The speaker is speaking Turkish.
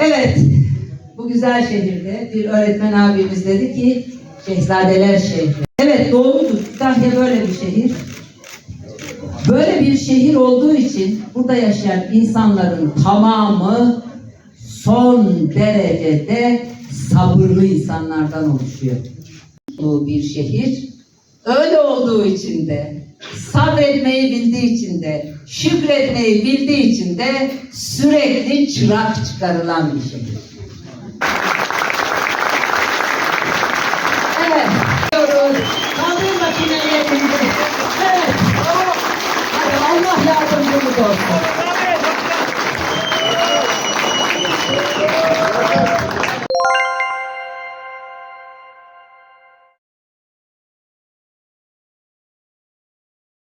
Evet, bu güzel şehirde bir öğretmen abimiz dedi ki Şehzadeler şehri. Evet doğrudur. Kütahya böyle bir şehir. Böyle bir şehir olduğu için burada yaşayan insanların tamamı son derecede sabırlı insanlardan oluşuyor. Bu bir şehir. Öyle olduğu için de, sabretmeyi bildiği için de, şükretmeyi bildiği için de sürekli çırak çıkarılan bir şehir. Evet. Diyoruz. Kaldır makineyi elinde. Evet. Allah yardımcımız olsun.